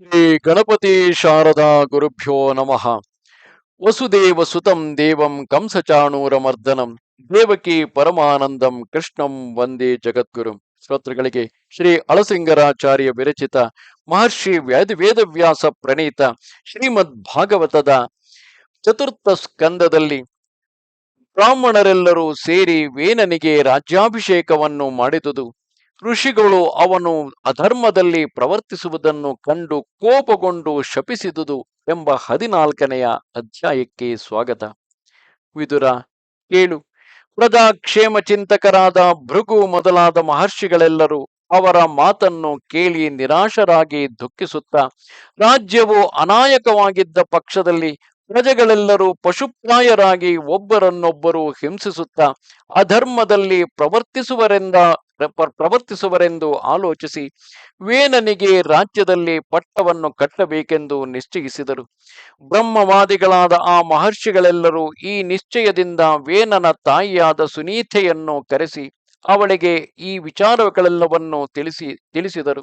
ಶ್ರೀ ಗಣಪತಿ ಶಾರದಾ ಗುರುಭ್ಯೋ ನಮಃ. ವಸುದೇವ ಸುತಂ ದೇವಂ ಕಂಸಚಾಣೂರಮರ್ದನಂ. ದೇವಕಿ ಪರಮಾನಂದಂ ಕೃಷ್ಣಂ ವಂದೇ ಜಗದ್ಗುರು. ಶ್ರೋತೃಗಳಿಗೆ ಶ್ರೀ ಅಳಸಿಂಗರಾಚಾರ್ಯ ವಿರಚಿತ ಮಹರ್ಷಿ ವ್ಯಾದ ವೇದವ್ಯಾಸ ಪ್ರಣೀತ ಶ್ರೀಮದ್ ಭಾಗವತದ ಚತುರ್ಥ ಸ್ಕಂದದಲ್ಲಿ ಬ್ರಾಹ್ಮಣರೆಲ್ಲರೂ ಸೇರಿ ವೇನನಿಗೆ ರಾಜ್ಯಾಭಿಷೇಕವನ್ನು ಮಾಡಿದುದು. ಋಷಿಗಳು ಅವನು ಅಧರ್ಮದಲ್ಲಿ ಪ್ರವರ್ತಿಸುವುದನ್ನು ಕಂಡು ಕೋಪಗೊಂಡು ಶಪಿಸಿದುದು ಎಂಬ ಹದಿನಾಲ್ಕನೆಯ ಅಧ್ಯಾಯಕ್ಕೆ ಸ್ವಾಗತ. ವಿದುರ ಏಳು ಪ್ರಜಾಕ್ಷೇಮ ಚಿಂತಕರಾದ ಭೃಗು ಮೊದಲಾದ ಮಹರ್ಷಿಗಳೆಲ್ಲರೂ ಅವರ ಮಾತನ್ನು ಕೇಳಿ ನಿರಾಶರಾಗಿ ದುಃಖಿಸುತ್ತಾ, ರಾಜ್ಯವು ಅನಾಯಕವಾಗಿದ್ದ ಪಕ್ಷದಲ್ಲಿ ಪ್ರಜೆಗಳೆಲ್ಲರೂ ಪಶುಪ್ರಾಯರಾಗಿ ಒಬ್ಬರನ್ನೊಬ್ಬರು ಹಿಂಸಿಸುತ್ತಾ, ಅಧರ್ಮದಲ್ಲಿ ಪ್ರವರ್ತಿಸುವರೆಂದ ಪ್ರ- ಪ್ರವರ್ತಿಸುವರೆಂದು ಆಲೋಚಿಸಿ ವೇನನಿಗೆ ರಾಜ್ಯದಲ್ಲಿ ಪಟ್ಟವನ್ನು ಕಟ್ಟಬೇಕೆಂದು ನಿಶ್ಚಯಿಸಿದರು. ಬ್ರಹ್ಮವಾದಿಗಳಾದ ಆ ಮಹರ್ಷಿಗಳೆಲ್ಲರೂ ಈ ನಿಶ್ಚಯದಿಂದ ವೇನನ ತಾಯಿಯಾದ ಸುನೀತೆಯನ್ನು ಕರೆಸಿ ಅವಳಿಗೆ ಈ ವಿಚಾರಗಳೆಲ್ಲವನ್ನು ತಿಳಿಸಿ, ತಿಳಿಸಿದರು.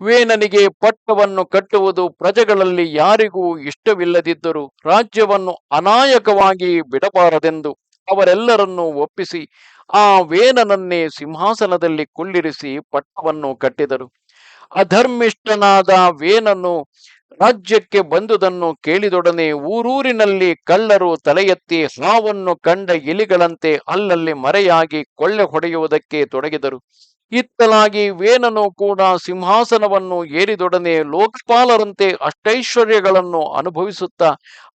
ವೇನನಿಗೆ ಪಟ್ಟವನ್ನು ಕಟ್ಟುವುದು ಪ್ರಜೆಗಳಲ್ಲಿ ಯಾರಿಗೂ ಇಷ್ಟವಿಲ್ಲದಿದ್ದರೂ ರಾಜ್ಯವನ್ನು ಅನಾಯಕವಾಗಿ ಬಿಡಬಾರದೆಂದು ಅವರೆಲ್ಲರನ್ನೂ ಒಪ್ಪಿಸಿ, ಆ ವೇನನನ್ನೇ ಸಿಂಹಾಸನದಲ್ಲಿ ಕುಳ್ಳಿರಿಸಿ ಪಟ್ಟವನ್ನು ಕಟ್ಟಿದರು. ಅಧರ್ಮಿಷ್ಠನಾದ ವೇನನು ರಾಜ್ಯಕ್ಕೆ ಬಂದುದನ್ನು ಕೇಳಿದೊಡನೆ ಊರೂರಿನಲ್ಲಿ ಕಳ್ಳರು ತಲೆ ಎತ್ತಿ ಹಾವನ್ನು ಕಂಡ ಇಲಿಗಳಂತೆ ಅಲ್ಲಲ್ಲಿ ಮರೆಯಾಗಿ ಕೊಳ್ಳೆ ಹೊಡೆಯುವುದಕ್ಕೆ ತೊಡಗಿದರು. ಇತ್ತಲಾಗಿ ವೇನನು ಕೂಡ ಸಿಂಹಾಸನವನ್ನು ಏರಿದೊಡನೆ ಲೋಕಪಾಲರಂತೆ ಅಷ್ಟೈಶ್ವರ್ಯಗಳನ್ನು ಅನುಭವಿಸುತ್ತಾ,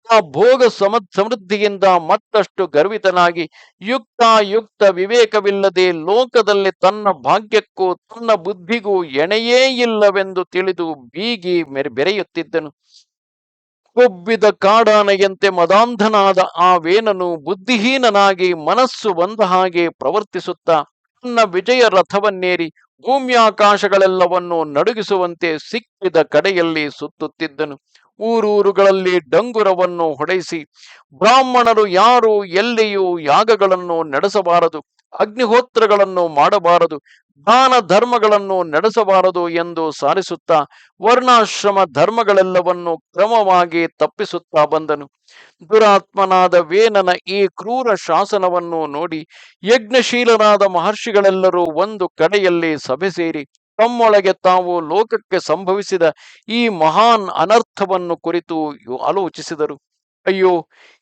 ಆ ಭೋಗ ಸಮ ಸಮೃದ್ಧಿಯಿಂದ ಮತ್ತಷ್ಟು ಗರ್ವಿತನಾಗಿ ಯುಕ್ತ ಯುಕ್ತ ವಿವೇಕವಿಲ್ಲದೆ ಲೋಕದಲ್ಲಿ ತನ್ನ ಭಾಗ್ಯಕ್ಕೂ ತನ್ನ ಬುದ್ಧಿಗೂ ಎಣೆಯೇ ಇಲ್ಲವೆಂದು ತಿಳಿದು ಬೀಗಿ ಮೆರೆ, ಬೆರೆಯುತ್ತಿದ್ದನು. ಕೊಬ್ಬಿದ ಕಾಡಾನೆಯಂತೆ ಮದಾಂಧನಾದ ಆ ವೇನನು ಬುದ್ಧಿಹೀನನಾಗಿ ಮನಸ್ಸು ಬಂದ ಹಾಗೆ ಪ್ರವರ್ತಿಸುತ್ತಾ ತನ್ನ ವಿಜಯ ರಥವನ್ನೇರಿ ಭೂಮ್ಯಾಕಾಶಗಳೆಲ್ಲವನ್ನೂ ನಡುಗಿಸುವಂತೆ ಸಿಕ್ಕಿದ ಕಡೆಯಲ್ಲಿ ಸುತ್ತುತ್ತಿದ್ದನು. ಊರೂರುಗಳಲ್ಲಿ ಡಂಗುರವನ್ನು ಹೊಡೆಸಿ ಬ್ರಾಹ್ಮಣರು ಯಾರು ಎಲ್ಲಿಯೂ ಯಾಗಗಳನ್ನು ನಡೆಸಬಾರದು, ಅಗ್ನಿಹೋತ್ರಗಳನ್ನು ಮಾಡಬಾರದು ದಾನ ಧರ್ಮಗಳನ್ನು ನಡೆಸಬಾರದು ಎಂದು ಸಾರಿಸುತ್ತಾ ವರ್ಣಾಶ್ರಮ ಧರ್ಮಗಳೆಲ್ಲವನ್ನು ಕ್ರಮವಾಗಿ ತಪ್ಪಿಸುತ್ತಾ ಬಂದನು. ದುರಾತ್ಮನಾದ ವೇನನ ಈ ಕ್ರೂರ ಶಾಸನವನ್ನು ನೋಡಿ ಯಜ್ಞಶೀಲರಾದ ಮಹರ್ಷಿಗಳೆಲ್ಲರೂ ಒಂದು ಕಡೆಯಲ್ಲಿ ಸಭೆ ಸೇರಿ ತಮ್ಮೊಳಗೆ ತಾವು ಲೋಕಕ್ಕೆ ಸಂಭವಿಸಿದ ಈ ಮಹಾನ್ ಅನರ್ಥವನ್ನು ಕುರಿತು ಆಲೋಚಿಸಿದರು. ಅಯ್ಯೋ,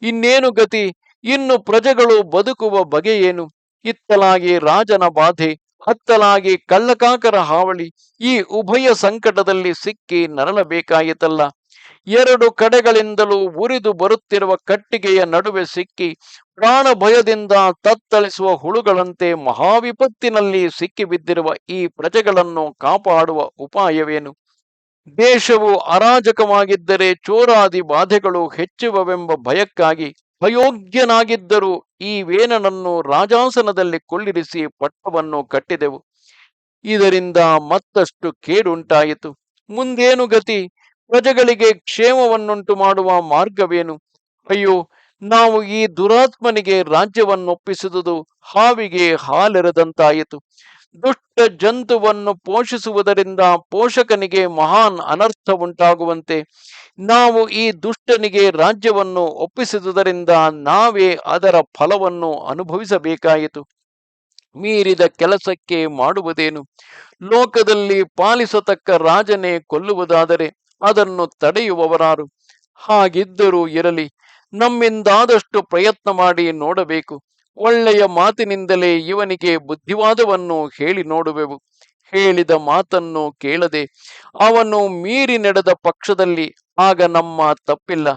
ಇನ್ನೇನು ಗತಿ? ಇನ್ನು ಪ್ರಜೆಗಳು ಬದುಕುವ ಬಗೆಯೇನು ಇತ್ತಲಾಗಿ ರಾಜನ ಬಾಧೆ ಹತ್ತಲಾಗಿ ಕಲ್ಲಕಾಕರ ಹಾವಳಿ ಈ ಉಭಯ ಸಂಕಟದಲ್ಲಿ ಸಿಕ್ಕಿ ನರಳಬೇಕಾಯಿತಲ್ಲ. ಎರಡು ಕಡೆಗಳಿಂದಲೂ ಉರಿದು ಬರುತ್ತಿರುವ ಕಟ್ಟಿಗೆಯ ನಡುವೆ ಸಿಕ್ಕಿ ಪ್ರಾಣ ಭಯದಿಂದ ತತ್ತಳಿಸುವ ಹುಳುಗಳಂತೆ ಮಹಾವಿಪತ್ತಿನಲ್ಲಿ ಸಿಕ್ಕಿಬಿದ್ದಿರುವ ಈ ಪ್ರಜೆಗಳನ್ನು ಕಾಪಾಡುವ ಉಪಾಯವೇನು? ದೇಶವು ಅರಾಜಕವಾಗಿದ್ದರೆ ಚೋರಾದಿ ಬಾಧೆಗಳು ಹೆಚ್ಚುವವೆಂಬ ಭಯಕ್ಕಾಗಿ ಅಯೋಗ್ಯನಾಗಿದ್ದರೂ ಈ ವೇನನನ್ನು ರಾಜಾಸನದಲ್ಲಿ ಕೊಳ್ಳಿರಿಸಿ ಪಟ್ಟವನ್ನು ಕಟ್ಟಿದೆವು. ಇದರಿಂದ ಮತ್ತಷ್ಟು ಕೇಡುಂಟಾಯಿತು. ಮುಂದೇನು ಗತಿ? ಪ್ರಜೆಗಳಿಗೆ ಕ್ಷೇಮವನ್ನುಂಟು ಮಾಡುವ ಮಾರ್ಗವೇನು? ಅಯ್ಯೋ, ನಾವು ಈ ದುರಾತ್ಮನಿಗೆ ರಾಜ್ಯವನ್ನೊಪ್ಪಿಸಿದುದು ಹಾವಿಗೆ ಹಾಲೆರೆದಂತಾಯಿತು. ದುಷ್ಟ ಜಂತುವನ್ನು ಪೋಷಿಸುವುದರಿಂದ ಪೋಷಕನಿಗೆ ಮಹಾನ್ ಅನರ್ಥ ಉಂಟಾಗುವಂತೆ ನಾವು ಈ ದುಷ್ಟನಿಗೆ ರಾಜ್ಯವನ್ನು ಒಪ್ಪಿಸಿದುದರಿಂದ ನಾವೇ ಅದರ ಫಲವನ್ನು ಅನುಭವಿಸಬೇಕಾಯಿತು. ಮೀರಿದ ಕೆಲಸಕ್ಕೆ ಮಾಡುವುದೇನು? ಲೋಕದಲ್ಲಿ ಪಾಲಿಸತಕ್ಕ ರಾಜನೇ ಕೊಲ್ಲುವುದಾದರೆ ಅದನ್ನು ತಡೆಯುವವರಾರು. ಹಾಗಿದ್ದರೂ ಇರಲಿ, ನಮ್ಮಿಂದಾದಷ್ಟು ಪ್ರಯತ್ನ ಮಾಡಿ ನೋಡಬೇಕು. ಒಳ್ಳೆಯ ಮಾತಿನಿಂದಲೇ ಇವನಿಗೆ ಬುದ್ಧಿವಾದವನ್ನು ಹೇಳಿ ನೋಡುವೆವು. ಹೇಳಿದ ಮಾತನ್ನು ಕೇಳದೆ ಅವನು ಮೀರಿ ನಡೆದ ಪಕ್ಷದಲ್ಲಿ, ಆಗ ನಮ್ಮ ತಪ್ಪಿಲ್ಲ.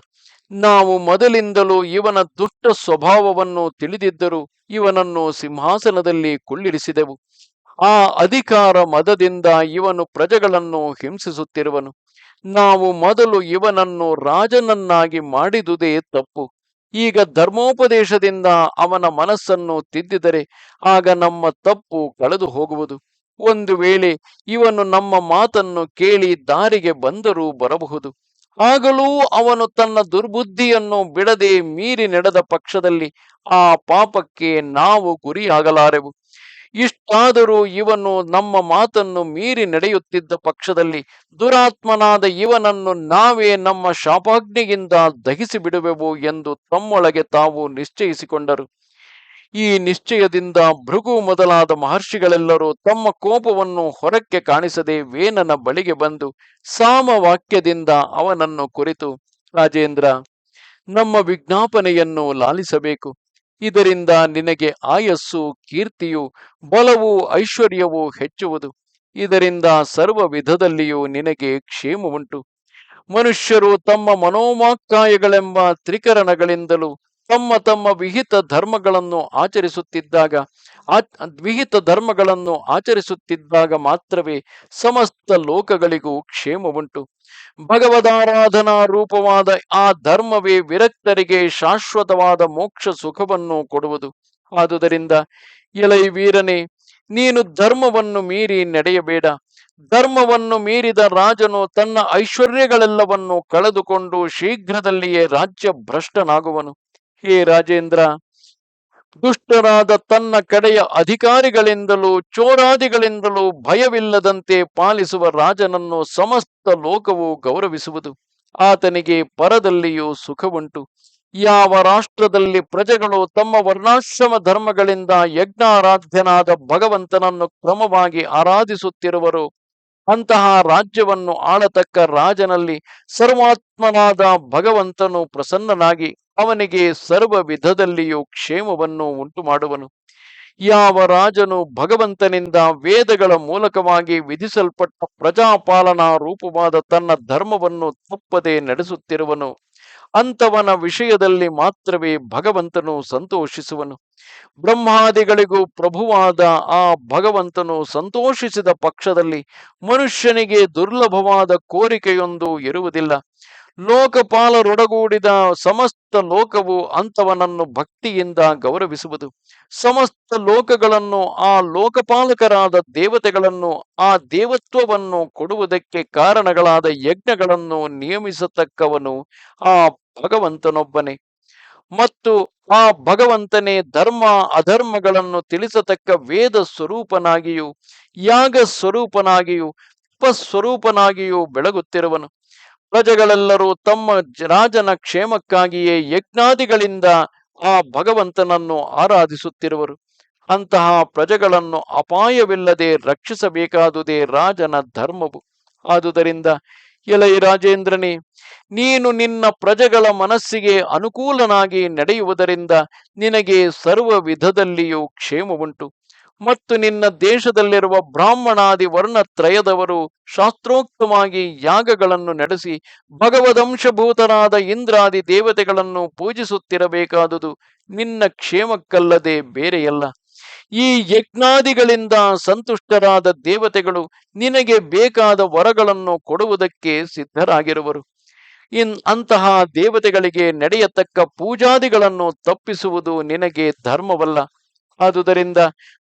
ನಾವು ಮೊದಲಿಂದಲೂ ಇವನ ದುಷ್ಟ ಸ್ವಭಾವವನ್ನು ತಿಳಿದಿದ್ದರೂ ಇವನನ್ನು ಸಿಂಹಾಸನದಲ್ಲಿ ಕುಳ್ಳಿರಿಸಿದೆವು. ಆ ಅಧಿಕಾರ ಮದದಿಂದ ಇವನು ಪ್ರಜೆಗಳನ್ನು ಹಿಂಸಿಸುತ್ತಿರುವನು. ನಾವು ಮೊದಲು ಇವನನ್ನು ರಾಜನನ್ನಾಗಿ ಮಾಡಿದುದೇ ತಪ್ಪು. ಈಗ ಧರ್ಮೋಪದೇಶದಿಂದ ಅವನ ಮನಸ್ಸನ್ನು ತಿದ್ದಿದರೆ ಆಗ ನಮ್ಮ ತಪ್ಪು ಕಳೆದು ಹೋಗುವುದು. ಒಂದು ವೇಳೆ ಇವನು ನಮ್ಮ ಮಾತನ್ನು ಕೇಳಿ ದಾರಿಗೆ ಬಂದರೂ ಬರಬಹುದು. ಆಗಲೂ ಅವನು ತನ್ನ ದುರ್ಬುದ್ಧಿಯನ್ನು ಬಿಡದೆ ಮೀರಿ ನಡೆದ ಪಕ್ಷದಲ್ಲಿ ಆ ಪಾಪಕ್ಕೆ ನಾವು ಗುರಿಯಾಗಲಾರೆವು. ಇಷ್ಟಾದರೂ ಇವನು ನಮ್ಮ ಮಾತನ್ನು ಮೀರಿ ನಡೆಯುತ್ತಿದ್ದ ಪಕ್ಷದಲ್ಲಿ ದುರಾತ್ಮನಾದ ಇವನನ್ನು ನಾವೇ ನಮ್ಮ ಶಾಪಾಜ್ಞೆಯಿಂದ ದಹಿಸಿ ಬಿಡುವೆವು ಎಂದು ತಮ್ಮೊಳಗೆ ತಾವು ನಿಶ್ಚಯಿಸಿಕೊಂಡರು. ಈ ನಿಶ್ಚಯದಿಂದ ಭೃಗು ಮೊದಲಾದ ಮಹರ್ಷಿಗಳೆಲ್ಲರೂ ತಮ್ಮ ಕೋಪವನ್ನು ಹೊರಕ್ಕೆ ಕಾಣಿಸದೆ ವೇನನ ಬಳಿಗೆ ಬಂದು ಸಾಮವಾಕ್ಯದಿಂದ ಅವನನ್ನು ಕುರಿತು, ರಾಜೇಂದ್ರ, ನಮ್ಮ ವಿಜ್ಞಾಪನೆಯನ್ನು ಲಾಲಿಸಬೇಕು. ಇದರಿಂದ ನಿನಗೆ ಆಯಸ್ಸು, ಕೀರ್ತಿಯು, ಬಲವು, ಐಶ್ವರ್ಯವು ಹೆಚ್ಚುವುದು. ಇದರಿಂದ ಸರ್ವ ವಿಧದಲ್ಲಿಯೂ ನಿನಗೆ ಕ್ಷೇಮವುಂಟು. ಮನುಷ್ಯರು ತಮ್ಮ ಮನೋಮಾಕಾಯಗಳೆಂಬ ತ್ರಿಕರಣಗಳಿಂದಲೂ ತಮ್ಮ ತಮ್ಮ ವಿಹಿತ ಧರ್ಮಗಳನ್ನು ಆಚರಿಸುತ್ತಿದ್ದಾಗ ವಿಹಿತ ಧರ್ಮಗಳನ್ನು ಆಚರಿಸುತ್ತಿದ್ದಾಗ ಮಾತ್ರವೇ ಸಮಸ್ತ ಲೋಕಗಳಿಗೂ ಕ್ಷೇಮ ಉಂಟು ಭಗವದಾರಾಧನಾ ರೂಪವಾದ ಆ ಧರ್ಮವೇ ವಿರಕ್ತರಿಗೆ ಶಾಶ್ವತವಾದ ಮೋಕ್ಷ ಸುಖವನ್ನು ಕೊಡುವುದು. ಆದುದರಿಂದ, ಎಲೈ ವೀರನೇ, ನೀನು ಧರ್ಮವನ್ನು ಮೀರಿ ನಡೆಯಬೇಡ. ಧರ್ಮವನ್ನು ಮೀರಿದ ರಾಜನು ತನ್ನ ಐಶ್ವರ್ಯಗಳೆಲ್ಲವನ್ನು ಕಳೆದುಕೊಂಡು ಶೀಘ್ರದಲ್ಲಿಯೇ ರಾಜ್ಯ ಭ್ರಷ್ಟನಾಗುವನು ಹೇ ರಾಜೇಂದ್ರ, ದುಷ್ಟರಾದ ತನ್ನ ಕಡೆಯ ಅಧಿಕಾರಿಗಳಿಂದಲೂ ಚೋರಾದಿಗಳಿಂದಲೂ ಭಯವಿಲ್ಲದಂತೆ ಪಾಲಿಸುವ ರಾಜನನ್ನು ಸಮಸ್ತ ಲೋಕವು ಗೌರವಿಸುವುದು. ಆತನಿಗೆ ಪರದಲ್ಲಿಯೂ ಸುಖವುಂಟು. ಯಾವ ರಾಷ್ಟ್ರದಲ್ಲಿ ಪ್ರಜೆಗಳು ತಮ್ಮ ವರ್ಣಾಶ್ರಮ ಧರ್ಮಗಳಿಂದ ಯಜ್ಞಾರಾಧ್ಯನಾದ ಭಗವಂತನನ್ನು ಕ್ರಮವಾಗಿ ಆರಾಧಿಸುತ್ತಿರುವರು ಅಂತಹ ರಾಜ್ಯವನ್ನು ಆಳತಕ್ಕ ರಾಜನಲ್ಲಿ ಸರ್ವಾತ್ಮನಾದ ಭಗವಂತನು ಪ್ರಸನ್ನನಾಗಿ ಅವನಿಗೆ ಸರ್ವ ವಿಧದಲ್ಲಿಯೂ ಕ್ಷೇಮವನ್ನು ಉಂಟು ಮಾಡುವನು ಯಾವ ರಾಜನು ಭಗವಂತನಿಂದ ವೇದಗಳ ಮೂಲಕವಾಗಿ ವಿಧಿಸಲ್ಪಟ್ಟ ಪ್ರಜಾಪಾಲನಾ ರೂಪವಾದ ತನ್ನ ಧರ್ಮವನ್ನು ತಪ್ಪದೆ ನಡೆಸುತ್ತಿರುವನು. ಅಂತವನ ವಿಷಯದಲ್ಲಿ ಮಾತ್ರವೇ ಭಗವಂತನು ಸಂತೋಷಿಸುವನು. ಬ್ರಹ್ಮಾದಿಗಳಿಗೂ ಪ್ರಭುವಾದ ಆ ಭಗವಂತನು ಸಂತೋಷಿಸಿದ ಪಕ್ಷದಲ್ಲಿ ಮನುಷ್ಯನಿಗೆ ದುರ್ಲಭವಾದ ಕೋರಿಕೆಯೊಂದು ಇರುವುದಿಲ್ಲ. ಲೋಕಪಾಲರೊಡಗೂಡಿದ ಸಮಸ್ತ ಲೋಕವು ಅಂತವನನ್ನು ಭಕ್ತಿಯಿಂದ ಗೌರವಿಸುವುದು. ಸಮಸ್ತ ಲೋಕಗಳನ್ನು, ಆ ಲೋಕಪಾಲಕರಾದ ದೇವತೆಗಳನ್ನು, ಆ ದೇವತ್ವವನ್ನು ಕೊಡುವುದಕ್ಕೆ ಕಾರಣಗಳಾದ ಯಜ್ಞಗಳನ್ನು ನಿಯಮಿಸತಕ್ಕವನು ಆ ಭಗವಂತನೊಬ್ಬನೇ. ಮತ್ತು ಆ ಭಗವಂತನೇ ಧರ್ಮ, ಅಧರ್ಮಗಳನ್ನು ತಿಳಿಸತಕ್ಕ ವೇದ ಸ್ವರೂಪನಾಗಿಯೂ, ಯಾಗ ಸ್ವರೂಪನಾಗಿಯೂ ಸ್ವರೂಪನಾಗಿಯೂ ಬೆಳಗುತ್ತಿರುವನು. ಪ್ರಜೆಗಳೆಲ್ಲರೂ ತಮ್ಮ ರಾಜನ ಕ್ಷೇಮಕ್ಕಾಗಿಯೇ ಯಜ್ಞಾದಿಗಳಿಂದ ಆ ಭಗವಂತನನ್ನು ಆರಾಧಿಸುತ್ತಿರುವರು. ಅಂತಹ ಪ್ರಜೆಗಳನ್ನು ಅಪಾಯವಿಲ್ಲದೆ ರಕ್ಷಿಸಬೇಕಾದುದೇ ರಾಜನ ಧರ್ಮವು. ಆದುದರಿಂದ, ಎಲೈ ರಾಜೇಂದ್ರನೇ, ನೀನು ನಿನ್ನ ಪ್ರಜೆಗಳ ಮನಸ್ಸಿಗೆ ಅನುಕೂಲನಾಗಿ ನಡೆಯುವುದರಿಂದ ನಿನಗೆ ಸರ್ವ ವಿಧದಲ್ಲಿಯೂ ಕ್ಷೇಮವುಂಟು. ಮತ್ತು ನಿನ್ನ ದೇಶದಲ್ಲಿರುವ ಬ್ರಾಹ್ಮಣಾದಿ ವರ್ಣತ್ರಯದವರು ಶಾಸ್ತ್ರೋಕ್ತವಾಗಿ ಯಾಗಗಳನ್ನು ನಡೆಸಿ ಭಗವದಂಶಭೂತರಾದ ಇಂದ್ರಾದಿ ದೇವತೆಗಳನ್ನು ಪೂಜಿಸುತ್ತಿರಬೇಕಾದುದು ನಿನ್ನ ಕ್ಷೇಮಕ್ಕಲ್ಲದೆ ಬೇರೆಯಲ್ಲ. ಈ ಯಜ್ಞಾದಿಗಳಿಂದ ಸಂತುಷ್ಟರಾದ ದೇವತೆಗಳು ನಿನಗೆ ಬೇಕಾದ ವರಗಳನ್ನು ಕೊಡುವುದಕ್ಕೆ ಸಿದ್ಧರಾಗಿರುವರು. ಇನ್ ಅಂತಹ ದೇವತೆಗಳಿಗೆ ನಡೆಯತಕ್ಕ ಪೂಜಾದಿಗಳನ್ನು ತಪ್ಪಿಸುವುದು ನಿನಗೆ ಧರ್ಮವಲ್ಲ. ಆದುದರಿಂದ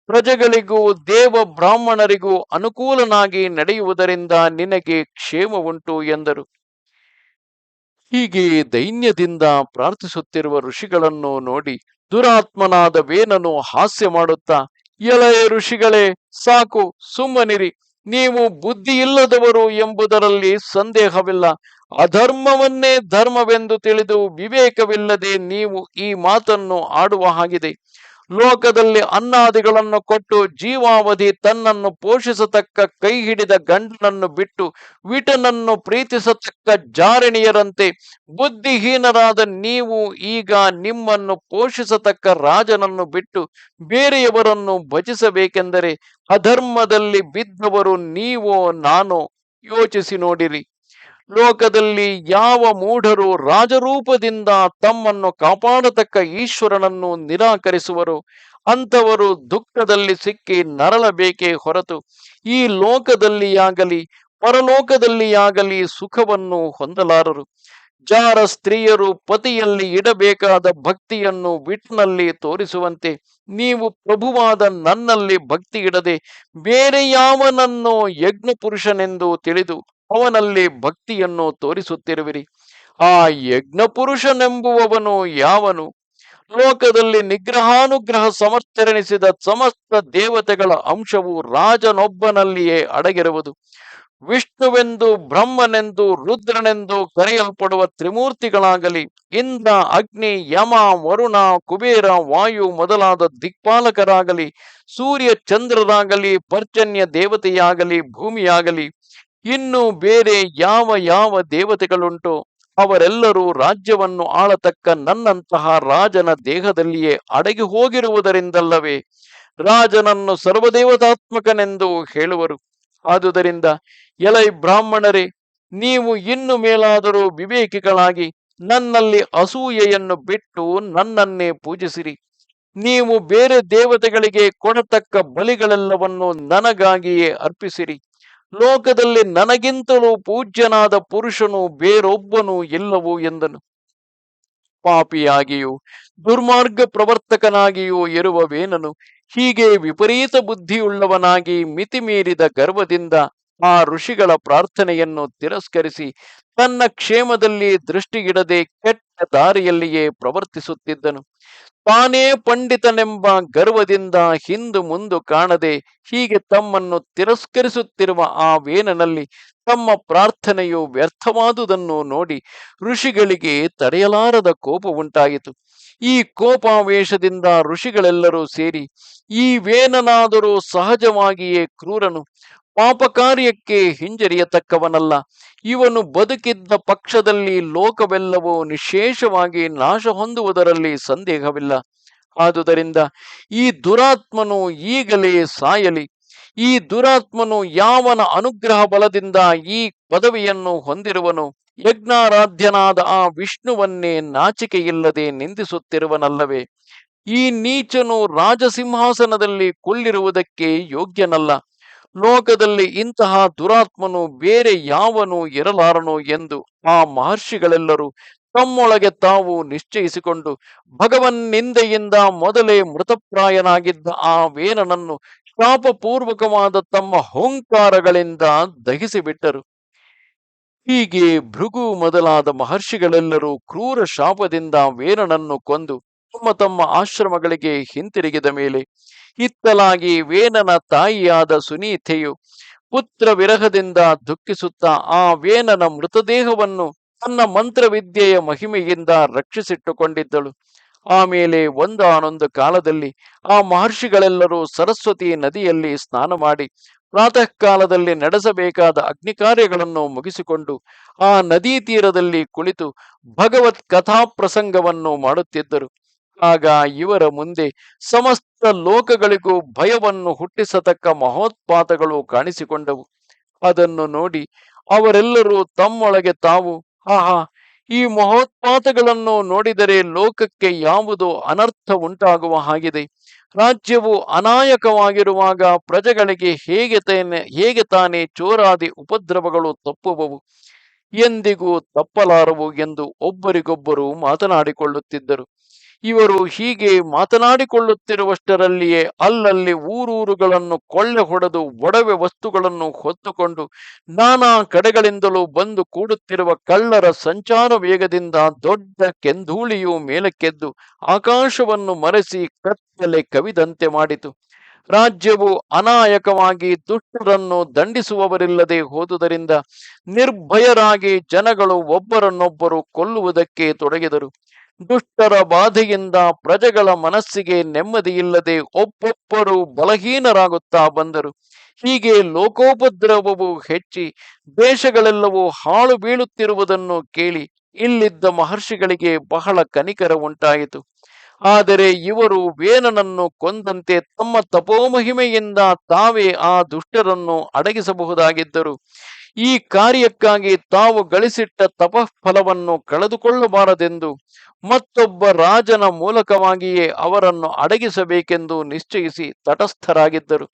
ಪ್ರಜೆಗಳಿಗೂ, ದೇವ ಬ್ರಾಹ್ಮಣರಿಗೂ ಅನುಕೂಲನಾಗಿ ನಡೆಯುವುದರಿಂದ ನಿನಗೆ ಕ್ಷೇಮ ಉಂಟು ಎಂದರು. ಹೀಗೆ ದೈನ್ಯದಿಂದ ಪ್ರಾರ್ಥಿಸುತ್ತಿರುವ ಋಷಿಗಳನ್ನು ನೋಡಿ ದುರಾತ್ಮನಾದ ವೇನನು ಹಾಸ್ಯ ಮಾಡುತ್ತಾ, ಎಳೆಯ ಋಷಿಗಳೇ, ಸಾಕು, ಸುಮ್ಮನಿರಿ, ನೀವು ಬುದ್ಧಿ ಇಲ್ಲದವರು ಎಂಬುದರಲ್ಲಿ ಸಂದೇಹವಿಲ್ಲ. ಅಧರ್ಮವನ್ನೇ ಧರ್ಮವೆಂದು ತಿಳಿದು ವಿವೇಕವಿಲ್ಲದೆ ನೀವು ಈ ಮಾತನ್ನು ಆಡುವ ಹಾಗಿದೆ. ಲೋಕದಲ್ಲಿ ಅನ್ನಾದಿಗಳನ್ನು ಕೊಟ್ಟು ಜೀವಾವಧಿ ತನ್ನನ್ನು ಪೋಷಿಸತಕ್ಕ ಕೈ ಹಿಡಿದ ಗಂಡನನ್ನು ಬಿಟ್ಟು ವಿಟನನ್ನು ಪ್ರೀತಿಸತಕ್ಕ ಜಾರಣಿಯರಂತೆ ಬುದ್ಧಿಹೀನರಾದ ನೀವು ಈಗ ನಿಮ್ಮನ್ನು ಪೋಷಿಸತಕ್ಕ ರಾಜನನ್ನು ಬಿಟ್ಟು ಬೇರೆಯವರನ್ನು ಭಜಿಸಬೇಕೆಂದರೆ ಅಧರ್ಮದಲ್ಲಿ ಬಿದ್ದವರು ನೀವೋ ನಾನೋ ಯೋಚಿಸಿ ನೋಡಿರಿ. ಲೋಕದಲ್ಲಿ ಯಾವ ಮೂಢರು ರಾಜರೂಪದಿಂದ ತಮ್ಮನ್ನು ಕಾಪಾಡತಕ್ಕ ಈಶ್ವರನನ್ನು ನಿರಾಕರಿಸುವರು, ಅಂಥವರು ದುಃಖದಲ್ಲಿ ಸಿಕ್ಕಿ ನರಳಬೇಕೇ ಹೊರತು ಈ ಲೋಕದಲ್ಲಿಯಾಗಲಿ ಪರಲೋಕದಲ್ಲಿಯಾಗಲಿ ಸುಖವನ್ನು ಹೊಂದಲಾರರು. ಜಾರ ಸ್ತ್ರೀಯರು ಪತಿಯಲ್ಲಿ ಇಡಬೇಕಾದ ಭಕ್ತಿಯನ್ನು ಬಿಟ್ನಲ್ಲಿ ತೋರಿಸುವಂತೆ ನೀವು ಪ್ರಭುವಾದ ನನ್ನಲ್ಲಿ ಭಕ್ತಿ ಇಡದೆ ಬೇರೆ ಯಾವನನ್ನೋ ಯಜ್ಞ ಪುರುಷನೆಂದು ತಿಳಿದು ಅವನಲ್ಲಿ ಭಕ್ತಿಯನ್ನು ತೋರಿಸುತ್ತಿರುವಿರಿ. ಆ ಯಜ್ಞಪುರುಷನೆಂಬುವವನು ಯಾವನು? ಲೋಕದಲ್ಲಿ ನಿಗ್ರಹಾನುಗ್ರಹ ಸಮರ್ಥರೆನಿಸಿದ ಸಮಸ್ತ ದೇವತೆಗಳ ಅಂಶವು ರಾಜನೊಬ್ಬನಲ್ಲಿಯೇ ಅಡಗಿರುವುದು. ವಿಷ್ಣುವೆಂದು ಬ್ರಹ್ಮನೆಂದು ರುದ್ರನೆಂದು ಕರೆಯಲ್ಪಡುವ ತ್ರಿಮೂರ್ತಿಗಳಾಗಲಿ, ಇಂದ್ರ, ಅಗ್ನಿ, ಯಮ, ವರುಣ, ಕುಬೇರ, ವಾಯು ಮೊದಲಾದ ದಿಕ್ಪಾಲಕರಾಗಲಿ, ಸೂರ್ಯ ಚಂದ್ರರಾಗಲಿ ಪರ್ಜನ್ಯ ದೇವತೆಯಾಗಲಿ, ಭೂಮಿಯಾಗಲಿ ಇನ್ನು ಬೇರೆ ಯಾವ ಯಾವ ದೇವತೆಗಳುಂಟೋ? ಅವರೆಲ್ಲರೂ ರಾಜ್ಯವನ್ನು ಆಳತಕ್ಕ ನನ್ನಂತಹ ರಾಜನ ದೇಹದಲ್ಲಿಯೇ ಅಡಗಿ ಹೋಗಿರುವುದರಿಂದಲ್ಲವೇ ರಾಜನನ್ನು ಸರ್ವದೇವತಾತ್ಮಕನೆಂದು ಹೇಳುವರು. ಆದುದರಿಂದ ಎಲೈ ಬ್ರಾಹ್ಮಣರೇ, ನೀವು ಇನ್ನು ಮೇಲಾದರೂ ವಿವೇಕಿಗಳಾಗಿ ನನ್ನಲ್ಲಿ ಅಸೂಯೆಯನ್ನು ಬಿಟ್ಟು ನನ್ನನ್ನೇ ಪೂಜಿಸಿರಿ. ನೀವು ಬೇರೆ ದೇವತೆಗಳಿಗೆ ಕೊಡತಕ್ಕ ಬಲಿಗಳೆಲ್ಲವನ್ನು ನನಗಾಗಿಯೇ ಅರ್ಪಿಸಿರಿ. ಲೋಕದಲ್ಲಿ ನನಗಿಂತಲೂ ಪೂಜ್ಯನಾದ ಪುರುಷನು ಬೇರೊಬ್ಬನು ಇಲ್ಲವು ಎಂದನು. ಪಾಪಿಯಾಗಿಯೂ ದುರ್ಮಾರ್ಗ ಪ್ರವರ್ತಕನಾಗಿಯೂ ಇರುವವೇನನು, ಹೀಗೆ ವಿಪರೀತ ಬುದ್ಧಿಯುಳ್ಳವನಾಗಿ ಮಿತಿಮೀರಿದ ಗರ್ವದಿಂದ ಆ ಋಷಿಗಳ ಪ್ರಾರ್ಥನೆಯನ್ನು ತಿರಸ್ಕರಿಸಿ ತನ್ನ ಕ್ಷೇಮದಲ್ಲಿ ದೃಷ್ಟಿಗಿಡದೆ ಕೆಟ್ಟ ದಾರಿಯಲ್ಲಿಯೇ ಪ್ರವರ್ತಿಸುತ್ತಿದ್ದನು. ತಾನೇ ಪಂಡಿತನೆಂಬ ಗರ್ವದಿಂದ ಹಿಂದು ಮುಂದು ಕಾಣದೆ ಹೀಗೆ ತಮ್ಮನ್ನು ತಿರಸ್ಕರಿಸುತ್ತಿರುವ ಆ ವೇನನಲ್ಲಿ ತಮ್ಮ ಪ್ರಾರ್ಥನೆಯು ವ್ಯರ್ಥವಾದುದನ್ನು ನೋಡಿ ಋಷಿಗಳಿಗೆ ತಡೆಯಲಾರದ ಕೋಪ ಉಂಟಾಯಿತು. ಈ ಕೋಪಾವೇಶದಿಂದ ಋಷಿಗಳೆಲ್ಲರೂ ಸೇರಿ ಈ ವೇನನಾದರೂ ಸಹಜವಾಗಿಯೇ ಕ್ರೂರನು ಪಾಪ ಕಾರ್ಯಕ್ಕೆ ಹಿಂಜರಿಯತಕ್ಕವನಲ್ಲ. ಇವನು ಬದುಕಿದ್ದ ಪಕ್ಷದಲ್ಲಿ ಲೋಕವೆಲ್ಲವೂ ನಿಶೇಷವಾಗಿ ನಾಶ ಹೊಂದುವುದರಲ್ಲಿ ಸಂದೇಹವಿಲ್ಲ. ಆದುದರಿಂದ ಈ ದುರಾತ್ಮನು ಈಗಲೇ ಸಾಯಲಿ. ಈ ದುರಾತ್ಮನು ಯಾವನ ಅನುಗ್ರಹ ಬಲದಿಂದ ಈ ಪದವಿಯನ್ನು ಹೊಂದಿರುವನು? ಯಜ್ಞಾರಾಧ್ಯನಾದ ಆ ವಿಷ್ಣುವನ್ನೇ ನಾಚಿಕೆಯಿಲ್ಲದೆ ನಿಂದಿಸುತ್ತಿರುವನಲ್ಲವೇ? ಈ ನೀಚನು ರಾಜಸಿಂಹಾಸನದಲ್ಲಿ ಕುಳ್ಳಿರುವುದಕ್ಕೆ ಯೋಗ್ಯನಲ್ಲ. ಲೋಕದಲ್ಲಿ ಇಂತಹ ದುರಾತ್ಮನು ಬೇರೆ ಯಾವನು ಇರಲಾರನು ಎಂದು ಆ ಮಹರ್ಷಿಗಳೆಲ್ಲರೂ ತಮ್ಮೊಳಗೆ ತಾವು ನಿಶ್ಚಯಿಸಿಕೊಂಡು ಭಗವನ್ ನಿಂದೆಯಿಂದ ಮೊದಲೇ ಮೃತಪ್ರಾಯನಾಗಿದ್ದ ಆ ವೇನನನ್ನು ಶಾಪಪೂರ್ವಕವಾದ ತಮ್ಮ ಹೋಂಕಾರಗಳಿಂದ ದಹಿಸಿಬಿಟ್ಟರು. ಹೀಗೆ ಭೃಗು ಮೊದಲಾದ ಮಹರ್ಷಿಗಳೆಲ್ಲರೂ ಕ್ರೂರ ಶಾಪದಿಂದ ವೇನನನ್ನು ಕೊಂದು ತಮ್ಮ ತಮ್ಮ ಆಶ್ರಮಗಳಿಗೆ ಹಿಂತಿರುಗಿದ ಮೇಲೆ ಹಿತ್ತಲಾಗಿ ವೇನನ ತಾಯಿಯಾದ ಸುನೀತೆಯು ಪುತ್ರ ವಿರಹದಿಂದ ದುಃಖಿಸುತ್ತಾ ಆ ವೇನನ ಮೃತದೇಹವನ್ನು ತನ್ನ ಮಂತ್ರವಿದ್ಯೆಯ ಮಹಿಮೆಯಿಂದ ರಕ್ಷಿಸಿಟ್ಟುಕೊಂಡಿದ್ದಳು. ಆಮೇಲೆ ಒಂದಾನೊಂದು ಕಾಲದಲ್ಲಿ ಆ ಮಹರ್ಷಿಗಳೆಲ್ಲರೂ ಸರಸ್ವತಿ ನದಿಯಲ್ಲಿ ಸ್ನಾನ ಮಾಡಿ ಪ್ರಾತಃ ಕಾಲದಲ್ಲಿ ನಡೆಸಬೇಕಾದ ಅಗ್ನಿ ಕಾರ್ಯಗಳನ್ನು ಮುಗಿಸಿಕೊಂಡು ಆ ನದಿ ತೀರದಲ್ಲಿ ಕುಳಿತು ಭಗವತ್ ಕಥಾ ಪ್ರಸಂಗವನ್ನು ಮಾಡುತ್ತಿದ್ದರು. ಆಗ ಇವರ ಮುಂದೆ ಸಮಸ್ತ ಲೋಕಗಳಿಗೂ ಭಯವನ್ನು ಹುಟ್ಟಿಸತಕ್ಕ ಮಹೋತ್ಪಾತಗಳು ಕಾಣಿಸಿಕೊಂಡವು. ಅದನ್ನು ನೋಡಿ ಅವರೆಲ್ಲರೂ ತಮ್ಮೊಳಗೆ ತಾವು, ಆಹಾ, ಈ ಮಹೋತ್ಪಾತಗಳನ್ನು ನೋಡಿದರೆ ಲೋಕಕ್ಕೆ ಯಾವುದು ಅನರ್ಥ ಉಂಟಾಗುವ ಹಾಗಿದೆ. ರಾಜ್ಯವು ಅನಾಯಕವಾಗಿರುವಾಗ ಪ್ರಜೆಗಳಿಗೆ ಹೇಗೆ ತೇನೆ, ಹೇಗೆ ತಾನೇ ಚೋರಾದಿ ಉಪದ್ರವಗಳು ತಪ್ಪುವವು? ಎಂದಿಗೂ ತಪ್ಪಲಾರವು? ಎಂದು ಒಬ್ಬರಿಗೊಬ್ಬರು ಮಾತನಾಡಿಕೊಳ್ಳುತ್ತಿದ್ದರು. ಇವರು ಹೀಗೆ ಮಾತನಾಡಿಕೊಳ್ಳುತ್ತಿರುವಷ್ಟರಲ್ಲಿಯೇ ಅಲ್ಲಲ್ಲಿ ಊರೂರುಗಳನ್ನು ಕೊಳ್ಳೆ ಹೊಡೆದು ಒಡವೆ ವಸ್ತುಗಳನ್ನು ಹೊತ್ತುಕೊಂಡು ನಾನಾ ಕಡೆಗಳಿಂದಲೂ ಬಂದು ಕೂಡುತ್ತಿರುವ ಕಳ್ಳರ ಸಂಚಾರ ವೇಗದಿಂದ ದೊಡ್ಡ ಕೆಂಧೂಳಿಯು ಮೇಲಕ್ಕೆದ್ದು ಆಕಾಶವನ್ನು ಮರೆಸಿ ಕತ್ತಲೆ ಕವಿದಂತೆ ಮಾಡಿತು. ರಾಜ್ಯವು ಅನಾಯಕವಾಗಿ ದುಷ್ಟರನ್ನು ದಂಡಿಸುವವರಿಲ್ಲದೆ ಹೋದುದರಿಂದ ನಿರ್ಭಯರಾಗಿ ಜನಗಳು ಒಬ್ಬರನ್ನೊಬ್ಬರು ಕೊಲ್ಲುವುದಕ್ಕೆ ತೊಡಗಿದರು. ದುಷ್ಟರ ಬಾಧೆಯಿಂದ ಪ್ರಜೆಗಳ ಮನಸ್ಸಿಗೆ ನೆಮ್ಮದಿಯಿಲ್ಲದೆ ಒಬ್ಬೊಬ್ಬರು ಬಲಹೀನರಾಗುತ್ತಾ ಬಂದರು. ಹೀಗೆ ಲೋಕೋಪದ್ರವವು ಹೆಚ್ಚಿ ದೇಶಗಳೆಲ್ಲವೂ ಹಾಳು ಬೀಳುತ್ತಿರುವುದನ್ನು ಕೇಳಿ ಇಲ್ಲಿದ್ದ ಮಹರ್ಷಿಗಳಿಗೆ ಬಹಳ ಕನಿಕರ ಉಂಟಾಯಿತು. ಆದರೆ ಇವರು ವೇನನನ್ನು ಕೊಂದಂತೆ ತಮ್ಮ ತಪೋಮಹಿಮೆಯಿಂದ ತಾವೇ ಆ ದುಷ್ಟರನ್ನು ಅಡಗಿಸಬಹುದಾಗಿದ್ದರು. ಈ ಕಾರ್ಯಕ್ಕಾಗಿ ತಾವು ಗಳಿಸಿಟ್ಟ ತಪಫಲವನ್ನು ಕಳೆದುಕೊಳ್ಳಬಾರದೆಂದು ಮತ್ತೊಬ್ಬ ರಾಜನ ಮೂಲಕವಾಗಿಯೇ ಅವರನ್ನು ಅಡಗಿಸಬೇಕೆಂದು ನಿಶ್ಚಯಿಸಿ ತಟಸ್ಥರಾಗಿದ್ದರು.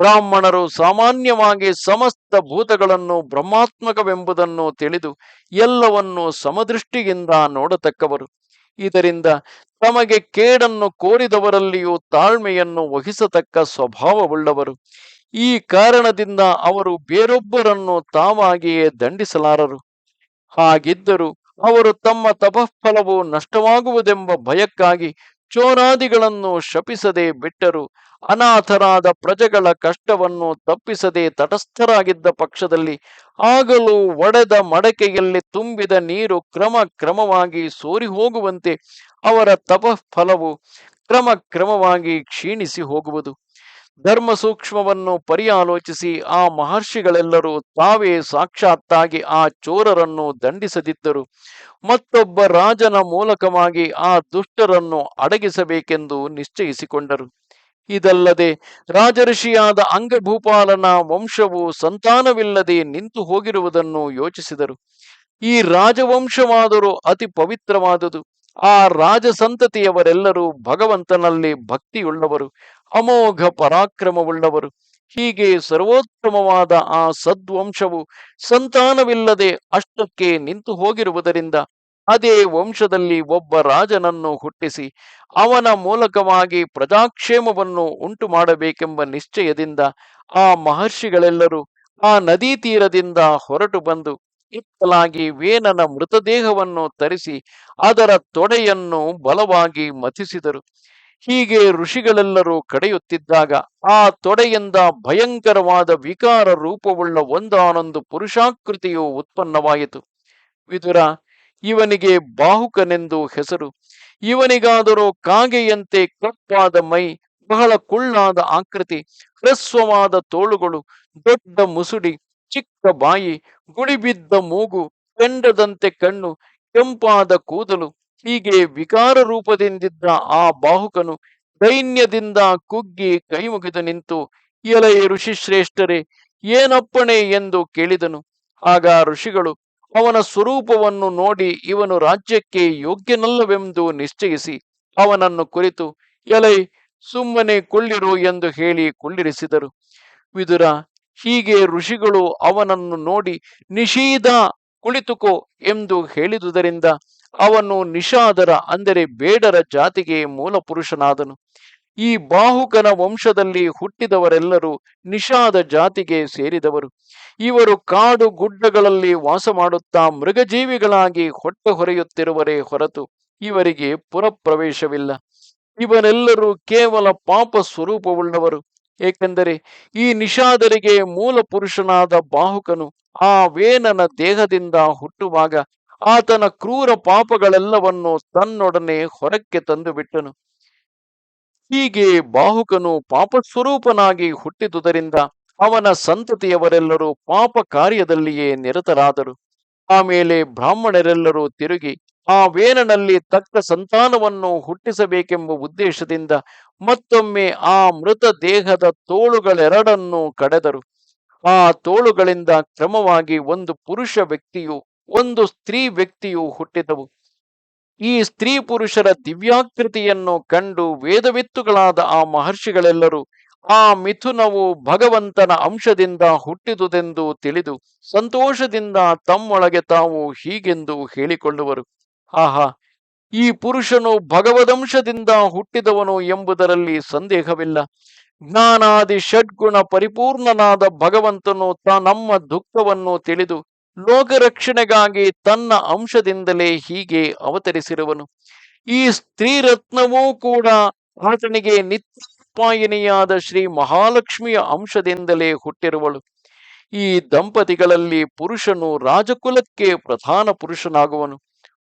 ಬ್ರಾಹ್ಮಣರು ಸಾಮಾನ್ಯವಾಗಿ ಸಮಸ್ತ ಭೂತಗಳನ್ನು ಬ್ರಹ್ಮಾತ್ಮಕವೆಂಬುದನ್ನು ತಿಳಿದು ಎಲ್ಲವನ್ನು ಸಮದೃಷ್ಟಿಯಿಂದ ನೋಡತಕ್ಕವರು. ಇದರಿಂದ ತಮಗೆ ಕೇಡನ್ನು ಕೋರಿದವರಲ್ಲಿಯೂ ತಾಳ್ಮೆಯನ್ನು ವಹಿಸತಕ್ಕ ಸ್ವಭಾವವುಳ್ಳವರು. ಈ ಕಾರಣದಿಂದ ಅವರು ಬೇರೊಬ್ಬರನ್ನು ತಾವಾಗಿಯೇ ದಂಡಿಸಲಾರರು. ಹಾಗಿದ್ದರೂ ಅವರು ತಮ್ಮ ತಪಃಫಲವು ನಷ್ಟವಾಗುವುದೆಂಬ ಭಯಕ್ಕಾಗಿ ಚೋರಾದಿಗಳನ್ನು ಶಪಿಸದೆ ಬಿಟ್ಟರು. ಅನಾಥರಾದ ಪ್ರಜೆಗಳ ಕಷ್ಟವನ್ನು ತಪ್ಪಿಸದೆ ತಟಸ್ಥರಾಗಿದ್ದ ಪಕ್ಷದಲ್ಲಿ ಆಗಲೂ ಒಡೆದ ಮಡಕೆಯಲ್ಲಿ ತುಂಬಿದ ನೀರು ಕ್ರಮ ಕ್ರಮವಾಗಿ ಸೋರಿ ಹೋಗುವಂತೆ ಅವರ ತಪಃಫಲವು ಕ್ರಮ ಕ್ರಮವಾಗಿ ಕ್ಷೀಣಿಸಿ ಹೋಗುವುದು. ಧರ್ಮ ಸೂಕ್ಷ್ಮವನ್ನು ಪರಿಯಾಲೋಚಿಸಿ ಆ ಮಹರ್ಷಿಗಳೆಲ್ಲರೂ ತಾವೇ ಸಾಕ್ಷಾತ್ತಾಗಿ ಆ ಚೋರರನ್ನು ದಂಡಿಸದಿದ್ದರು. ಮತ್ತೊಬ್ಬ ರಾಜನ ಮೂಲಕವಾಗಿ ಆ ದುಷ್ಟರನ್ನು ಅಡಗಿಸಬೇಕೆಂದು ನಿಶ್ಚಯಿಸಿಕೊಂಡರು. ಇದಲ್ಲದೆ ರಾಜಋಷಿಯಾದ ಅಂಗಭೂಪಾಲನ ವಂಶವು ಸಂತಾನವಿಲ್ಲದೆ ನಿಂತು ಹೋಗಿರುವುದನ್ನು ಯೋಚಿಸಿದರು. ಈ ರಾಜವಂಶವಾದರೂ ಅತಿ ಪವಿತ್ರವಾದುದು. ಆ ರಾಜ ಸಂತತಿಯವರೆಲ್ಲರೂ ಭಗವಂತನಲ್ಲಿ ಭಕ್ತಿಯುಳ್ಳವರು. ಅಮೋಘ ಪರಾಕ್ರಮವುಳ್ಳವರು. ಹೀಗೆ ಸರ್ವೋತ್ತಮವಾದ ಆ ಸದ್ವಂಶವು ಸಂತಾನವಿಲ್ಲದೆ ಅಷ್ಟಕ್ಕೆ ನಿಂತು ಹೋಗಿರುವುದರಿಂದ ಅದೇ ವಂಶದಲ್ಲಿ ಒಬ್ಬ ರಾಜನನ್ನು ಹುಟ್ಟಿಸಿ ಅವನ ಮೂಲಕವಾಗಿ ಪ್ರಜಾಕ್ಷೇಮವನ್ನು ಉಂಟು ಮಾಡಬೇಕೆಂಬ ನಿಶ್ಚಯದಿಂದ ಆ ಮಹರ್ಷಿಗಳೆಲ್ಲರೂ ಆ ನದಿ ತೀರದಿಂದ ಹೊರಟು ಬಂದು ಇತ್ತಲಾಗಿ ವೇನನ ಮೃತದೇಹವನ್ನು ತರಿಸಿ ಅದರ ತೊಡೆಯನ್ನು ಬಲವಾಗಿ ಮಥಿಸಿದರು. ಹೀಗೆ ಋಷಿಗಳೆಲ್ಲರೂ ಕಡೆಯುತ್ತಿದ್ದಾಗ ಆ ತೊಡೆಯಿಂದ ಭಯಂಕರವಾದ ವಿಕಾರ ರೂಪವುಳ್ಳ ಒಂದಾನೊಂದು ಪುರುಷಾಕೃತಿಯು ಉತ್ಪನ್ನವಾಯಿತು. ವಿದುರ, ಇವನಿಗೆ ಬಾಹುಕನೆಂದು ಹೆಸರು. ಇವನಿಗಾದರೂ ಕಾಗೆಯಂತೆ ಕಪ್ಪಾದ ಮೈ, ಬಹಳ ಕುಳ್ಳಾದ ಆಕೃತಿ, ಹ್ರಸ್ವವಾದ ತೋಳುಗಳು, ದೊಡ್ಡ ಮುಸುಡಿ, ಚಿಕ್ಕ ಬಾಯಿ ಗುಡಿಬಿದ್ದ ಮೂಗು, ಕೆಂಡದಂತೆ ಕಣ್ಣು, ಕೆಂಪಾದ ಕೂದಲು ಹೀಗೆ ವಿಕಾರ ರೂಪದಿಂದಿದ್ದ ಆ ಬಾಹುಕನು ದೈನ್ಯದಿಂದ ಕುಗ್ಗಿ ಕೈಮುಗಿದು ನಿಂತು, ಎಲೈ ಋಷಿಶ್ರೇಷ್ಠರೇ ಏನಪ್ಪಣೆ ಎಂದು ಕೇಳಿದನು. ಆಗ ಋಷಿಗಳು, ಅವನ ಸ್ವರೂಪವನ್ನು ನೋಡಿ ಇವನು ರಾಜ್ಯಕ್ಕೆ ಯೋಗ್ಯನಲ್ಲವೆಂದು ನಿಶ್ಚಯಿಸಿ ಅವನನ್ನು ಕುರಿತು, ಎಲೈ, ಸುಮ್ಮನೆ ಕುಳ್ಳಿರು ಎಂದು ಹೇಳಿ ಕುಳ್ಳಿರಿಸಿದರು. ವಿದುರ, ಹೀಗೆ ಋಷಿಗಳು ಅವನನ್ನು ನೋಡಿ ನಿಷೀದ ಕುಳಿತುಕೋ ಎಂದು ಹೇಳಿದುದರಿಂದ ಅವನು ನಿಷಾದರ ಅಂದರೆ ಬೇಡರ ಜಾತಿಗೆ ಮೂಲ ಪುರುಷನಾದನು ಈ ಬಾಹುಕನ ವಂಶದಲ್ಲಿ ಹುಟ್ಟಿದವರೆಲ್ಲರೂ ನಿಷಾದ ಜಾತಿಗೆ ಸೇರಿದವರು. ಇವರು ಕಾಡು ಗುಡ್ಡಗಳಲ್ಲಿ ವಾಸ ಮಾಡುತ್ತಾ ಮೃಗಜೀವಿಗಳಾಗಿ ಹೊಟ್ಟೆ ಹೊರೆಯುತ್ತಿರುವರೇ ಹೊರತು ಇವರಿಗೆ ಪುರಪ್ರವೇಶವಿಲ್ಲ. ಇವರೆಲ್ಲರೂ ಕೇವಲ ಪಾಪ ಸ್ವರೂಪವುಳ್ಳವರು. ಏಕೆಂದರೆ ಈ ನಿಷಾದರಿಗೆ ಮೂಲ ಪುರುಷನಾದ ಬಾಹುಕನು ಆ ವೇನನ ದೇಹದಿಂದ ಹುಟ್ಟುವಾಗ ಆತನ ಕ್ರೂರ ಪಾಪಗಳೆಲ್ಲವನ್ನು ತನ್ನೊಡನೆ ಹೊರಕ್ಕೆ ತಂದು ಬಿಟ್ಟನು. ಹೀಗೆ ಬಾಹುಕನು ಪಾಪಸ್ವರೂಪನಾಗಿ ಹುಟ್ಟಿದುದರಿಂದ ಅವನ ಸಂತತಿಯವರೆಲ್ಲರೂ ಪಾಪ ಕಾರ್ಯದಲ್ಲಿಯೇ ನಿರತರಾದರು. ಆಮೇಲೆ ಬ್ರಾಹ್ಮಣರೆಲ್ಲರೂ ತಿರುಗಿ, ಆ ವೇನನಲ್ಲಿ ತಕ್ಕ ಸಂತಾನವನ್ನು ಹುಟ್ಟಿಸಬೇಕೆಂಬ ಉದ್ದೇಶದಿಂದ ಮತ್ತೊಮ್ಮೆ ಆ ಮೃತ ದೇಹದ ತೋಳುಗಳೆರಡನ್ನು ಕಡೆದರು. ಆ ತೋಳುಗಳಿಂದ ಕ್ರಮವಾಗಿ ಒಂದು ಪುರುಷ ವ್ಯಕ್ತಿಯು ಒಂದು ಸ್ತ್ರೀ ವ್ಯಕ್ತಿಯು ಹುಟ್ಟಿದವು. ಈ ಸ್ತ್ರೀ ಪುರುಷರ ದಿವ್ಯಾಕೃತಿಯನ್ನು ಕಂಡು ವೇದವಿತ್ತುಗಳಾದ ಆ ಮಹರ್ಷಿಗಳೆಲ್ಲರೂ, ಆ ಮಿಥುನವು ಭಗವಂತನ ಅಂಶದಿಂದ ಹುಟ್ಟಿದುದೆಂದು ತಿಳಿದು ಸಂತೋಷದಿಂದ ತಮ್ಮೊಳಗೆ ತಾವು ಹೀಗೆಂದು ಹೇಳಿಕೊಳ್ಳುವರು. ಆಹಾ, ಈ ಪುರುಷನು ಭಗವದಂಶದಿಂದ ಹುಟ್ಟಿದವನು ಎಂಬುದರಲ್ಲಿ ಸಂದೇಹವಿಲ್ಲ. ಜ್ಞಾನಾದಿ ಷಡ್ಗುಣ ಪರಿಪೂರ್ಣನಾದ ಭಗವಂತನು ತ ನಮ್ಮ ದುಃಖವನ್ನು ತಿಳಿದು ಲೋಕರಕ್ಷಣೆಗಾಗಿ ತನ್ನ ಅಂಶದಿಂದಲೇ ಹೀಗೆ ಅವತರಿಸಿರುವನು. ಈ ಸ್ತ್ರೀ ರತ್ನವೂ ಕೂಡ ಆತನಿಗೆ ನಿತ್ಯಪಾಯಿನಿಯಾದ ಶ್ರೀ ಮಹಾಲಕ್ಷ್ಮಿಯ ಅಂಶದಿಂದಲೇ ಹುಟ್ಟಿರುವಳು. ಈ ದಂಪತಿಗಳಲ್ಲಿ ಪುರುಷನು ರಾಜಕುಲಕ್ಕೆ ಪ್ರಧಾನ ಪುರುಷನಾಗುವನು.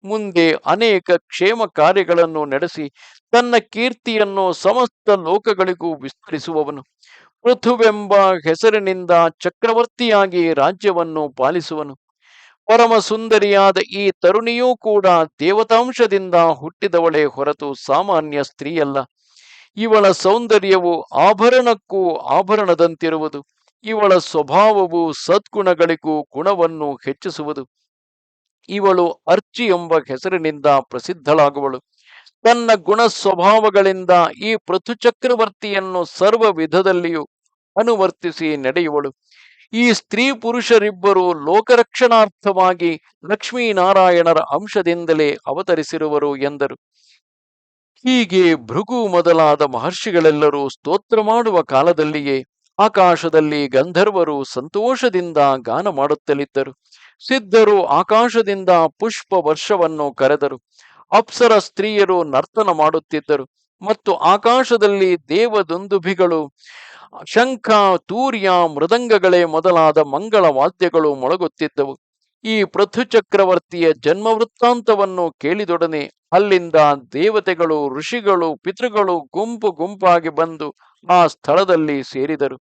ಮುಂದೆ ಅನೇಕ ಕ್ಷೇಮ ಕಾರ್ಯಗಳನ್ನು ನಡೆಸಿ ತನ್ನ ಕೀರ್ತಿಯನ್ನು ಸಮಸ್ತ ಲೋಕಗಳಿಗೂ ವಿಸ್ತರಿಸುವವನು. ಪೃಥುವೆಂಬ ಹೆಸರಿನಿಂದ ಚಕ್ರವರ್ತಿಯಾಗಿ ರಾಜ್ಯವನ್ನು ಪಾಲಿಸುವನು. ಪರಮ ಸುಂದರಿಯಾದ ಈ ತರುಣಿಯೂ ಕೂಡ ದೇವತಾಂಶದಿಂದ ಹುಟ್ಟಿದವಳೇ ಹೊರತು ಸಾಮಾನ್ಯ ಸ್ತ್ರೀಯಲ್ಲ. ಇವಳ ಸೌಂದರ್ಯವು ಆಭರಣಕ್ಕೂ ಆಭರಣದಂತಿರುವುದು. ಇವಳ ಸ್ವಭಾವವು ಸದ್ಗುಣಗಳಿಗೂ ಗುಣವನ್ನು ಹೆಚ್ಚಿಸುವುದು. ಇವಳು ಅರ್ಚಿ ಎಂಬ ಹೆಸರಿನಿಂದ ಪ್ರಸಿದ್ಧಳಾಗುವಳು. ತನ್ನ ಗುಣ ಸ್ವಭಾವಗಳಿಂದ ಈ ಪೃಥು ಚಕ್ರವರ್ತಿಯನ್ನು ಸರ್ವ ವಿಧದಲ್ಲಿಯೂ ಅನುವರ್ತಿಸಿ ನಡೆಯುವಳು. ಈ ಸ್ತ್ರೀ ಪುರುಷರಿಬ್ಬರು ಲೋಕರಕ್ಷಣಾರ್ಥವಾಗಿ ಲಕ್ಷ್ಮೀನಾರಾಯಣರ ಅಂಶದಿಂದಲೇ ಅವತರಿಸಿರುವರು ಎಂದರು. ಹೀಗೆ ಭೃಗು ಮೊದಲಾದ ಮಹರ್ಷಿಗಳೆಲ್ಲರೂ ಸ್ತೋತ್ರ ಮಾಡುವ ಕಾಲದಲ್ಲಿಯೇ ಆಕಾಶದಲ್ಲಿ ಗಂಧರ್ವರು ಸಂತೋಷದಿಂದ ಗಾನ ಮಾಡುತ್ತಲಿದ್ದರು. ಸಿದ್ಧರು ಆಕಾಶದಿಂದ ಪುಷ್ಪ ವರ್ಷವನ್ನು ಕರೆದರು. ಅಪ್ಸರ ಸ್ತ್ರೀಯರು ನರ್ತನ ಮಾಡುತ್ತಿದ್ದರು ಮತ್ತು ಆಕಾಶದಲ್ಲಿ ದೇವದುಂದುಭಿಗಳು ಶಂಖ, ತೂರ್ಯ, ಮೃದಂಗಗಳೇ ಮೊದಲಾದ ಮಂಗಳ ವಾದ್ಯಗಳು ಮೊಳಗುತ್ತಿದ್ದವು. ಈ ಪೃಥು ಚಕ್ರವರ್ತಿಯ ಜನ್ಮ ವೃತ್ತಾಂತವನ್ನು ಕೇಳಿದೊಡನೆ ಅಲ್ಲಿಂದ ದೇವತೆಗಳು, ಋಷಿಗಳು, ಪಿತೃಗಳು ಗುಂಪು ಗುಂಪಾಗಿ ಬಂದು ಆ ಸ್ಥಳದಲ್ಲಿ ಸೇರಿದರು.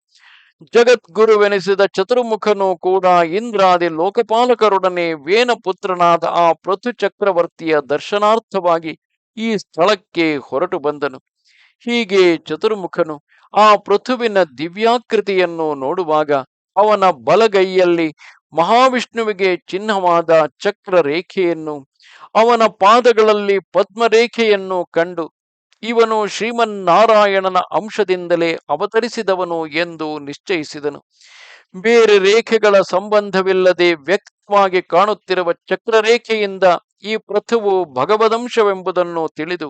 ಜಗದ್ಗುರುವೆನಿಸಿದ ಚತುರ್ಮುಖನು ಕೂಡ ಇಂದ್ರಾದಿ ಲೋಕಪಾಲಕರೊಡನೆ ವೇನಪುತ್ರನಾದ ಆ ಪೃಥು ಚಕ್ರವರ್ತಿಯ ದರ್ಶನಾರ್ಥವಾಗಿ ಈ ಸ್ಥಳಕ್ಕೆ ಹೊರಟು ಬಂದನು. ಹೀಗೆ ಚತುರ್ಮುಖನು ಆ ಪೃಥುವಿನ ದಿವ್ಯಾಕೃತಿಯನ್ನು ನೋಡುವಾಗ ಅವನ ಬಲಗೈಯಲ್ಲಿ ಮಹಾವಿಷ್ಣುವಿಗೆ ಚಿಹ್ನವಾದ ಚಕ್ರ ರೇಖೆಯನ್ನು ಅವನ ಪಾದಗಳಲ್ಲಿ ಪದ್ಮರೇಖೆಯನ್ನು ಕಂಡು ಇವನು ಶ್ರೀಮನ್ನಾರಾಯಣನ ಅಂಶದಿಂದಲೇ ಅವತರಿಸಿದವನು ಎಂದು ನಿಶ್ಚಯಿಸಿದನು. ಬೇರೆ ರೇಖೆಗಳ ಸಂಬಂಧವಿಲ್ಲದೆ ವ್ಯಕ್ತವಾಗಿ ಕಾಣುತ್ತಿರುವ ಚಕ್ರರೇಖೆಯಿಂದ ಈ ಪೃಥುವು ಭಗವದಂಶವೆಂಬುದನ್ನು ತಿಳಿದು